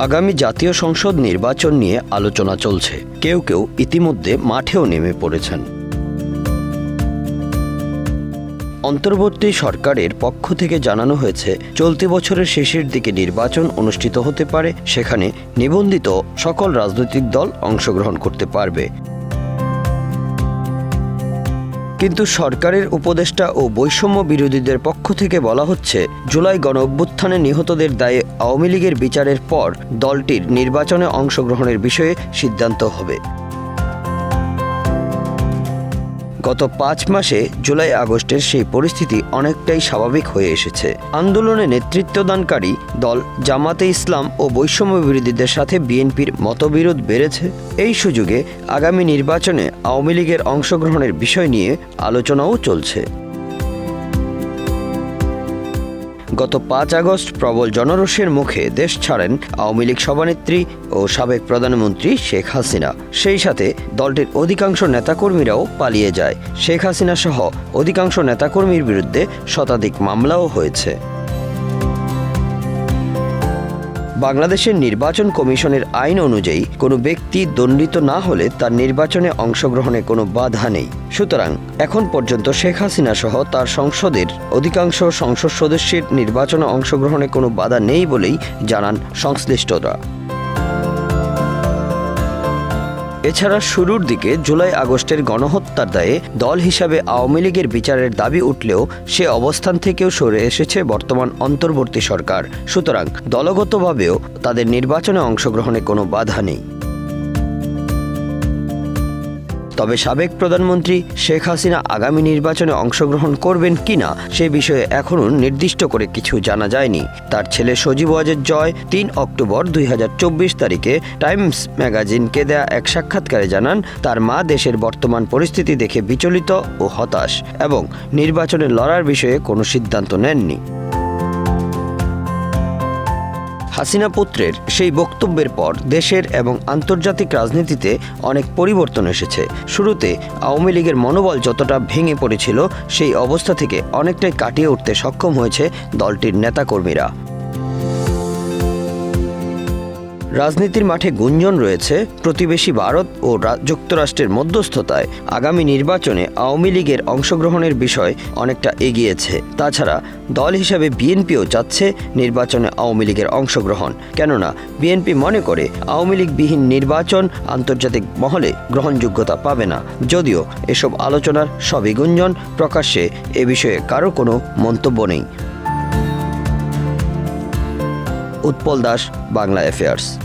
আগামী জাতীয় সংসদ নির্বাচন নিয়ে আলোচনা চলছে। কেউ কেউ ইতিমধ্যে মাঠেও নেমে পড়েছেন। অন্তর্বর্তী সরকারের পক্ষ থেকে জানানো হয়েছে, চলতি বছরের শেষের দিকে নির্বাচন অনুষ্ঠিত হতে পারে, সেখানে নিবন্ধিত সকল রাজনৈতিক দল অংশগ্রহণ করতে পারবে। কিন্তু সরকারের উপদেষ্টা ও বৈষম্য বিরোধীদের পক্ষ থেকে বলা হচ্ছে, জুলাই গণ অভ্যুত্থানে নিহতদের দায়ে আওয়ামী লীগের বিচারের পর দলটির নির্বাচনে অংশগ্রহণের বিষয়ে সিদ্ধান্ত হবে। গত পাঁচ মাসে জুলাই, আগস্টের সেই পরিস্থিতি অনেকটাই স্বাভাবিক হয়ে এসেছে। আন্দোলনে নেতৃত্বদানকারী দল জামাতে ইসলাম ও বৈষম্য বিরোধীদের সাথে বিএনপির মতবিরোধ বেড়েছে। এই সুযোগে আগামী নির্বাচনে আওয়ামী লীগের অংশগ্রহণের বিষয় নিয়ে আলোচনাও চলছে। গত পাঁচ আগস্ট প্রবল জনরোষের মুখে দেশ ছাড়েন আওয়ামী লীগ সভানেত্রী ও সাবেক প্রধানমন্ত্রী শেখ হাসিনা। সেই সাথে দলটির অধিকাংশ নেতাকর্মীরাও পালিয়ে যায়। শেখ হাসিনা সহ অধিকাংশ নেতাকর্মীর বিরুদ্ধে শতাধিক মামলাও হয়েছে। বাংলাদেশের নির্বাচন কমিশনের আইন অনুযায়ী কোনো ব্যক্তি দণ্ডিত না হলে তার নির্বাচনে অংশগ্রহণে কোনো বাধা নেই। সুতরাং এখন পর্যন্ত শেখ হাসিনা সহ তার সংসদের অধিকাংশ সংসদ সদস্যের নির্বাচনে অংশগ্রহণে কোনো বাধা নেই বলেই জানান সংশ্লিষ্টরা। এছাড়া শুরুর দিকে জুলাই আগস্টের গণহত্যার দায়ে দল হিসাবে আওয়ামী লীগের বিচারের দাবি উঠলেও সে অবস্থান থেকেও সরে এসেছে বর্তমান অন্তর্বর্তী সরকার। সুতরাং দলগতভাবেও তাদের নির্বাচনে অংশগ্রহণে কোনো বাধা নেই। তবে সাবেক প্রধানমন্ত্রী শেখ হাসিনা আগামী নির্বাচনে অংশগ্রহণ করবেন কিনা সে বিষয়ে এখনও নির্দিষ্ট করে কিছু জানা যায়নি। তার ছেলে সজীব ওয়াজেদ জয় তিন অক্টোবর দুই হাজার চব্বিশ তারিখে টাইমস ম্যাগাজিনকে দেয়া এক সাক্ষাৎকারে জানান, তার মা দেশের বর্তমান পরিস্থিতি দেখে বিচলিত ও হতাশ এবং নির্বাচনে লড়ার বিষয়ে কোনো সিদ্ধান্ত নেননি। হাসিনা পুত্রের সেই বক্তব্যের পর দেশের এবং আন্তর্জাতিক রাজনীতিতে অনেক পরিবর্তন এসেছে। শুরুতে আওয়ামী লীগের মনোবল যতটা ভেঙে পড়েছিল, সেই অবস্থা থেকে অনেকটাই কাটিয়ে উঠতে সক্ষম হয়েছে দলটির নেতাকর্মীরা। রাজনীতির মাঠে গুঞ্জন রয়েছে প্রতিবেশী ভারত ও যুক্তরাষ্ট্রের মধ্যস্থতায়। আগামী নির্বাচনে আওয়ামী লীগের অংশগ্রহণের বিষয় অনেকটা এগিয়েছে। তাছাড়া দল হিসাবে বিএনপিও চাচ্ছে নির্বাচনে আওয়ামী লীগের অংশগ্রহণ। কেননা, বিএনপি মনে করে আওয়ামী লীগবিহীন নির্বাচন আন্তর্জাতিক মহলে গ্রহণযোগ্যতা পাবে না। যদিও এসব আলোচনার সবই গুঞ্জন, প্রকাশ্যে এ বিষয়ে কারও কোনো মন্তব্য নেই। উৎপল দাস, বাংলা অ্যাফেয়ার্স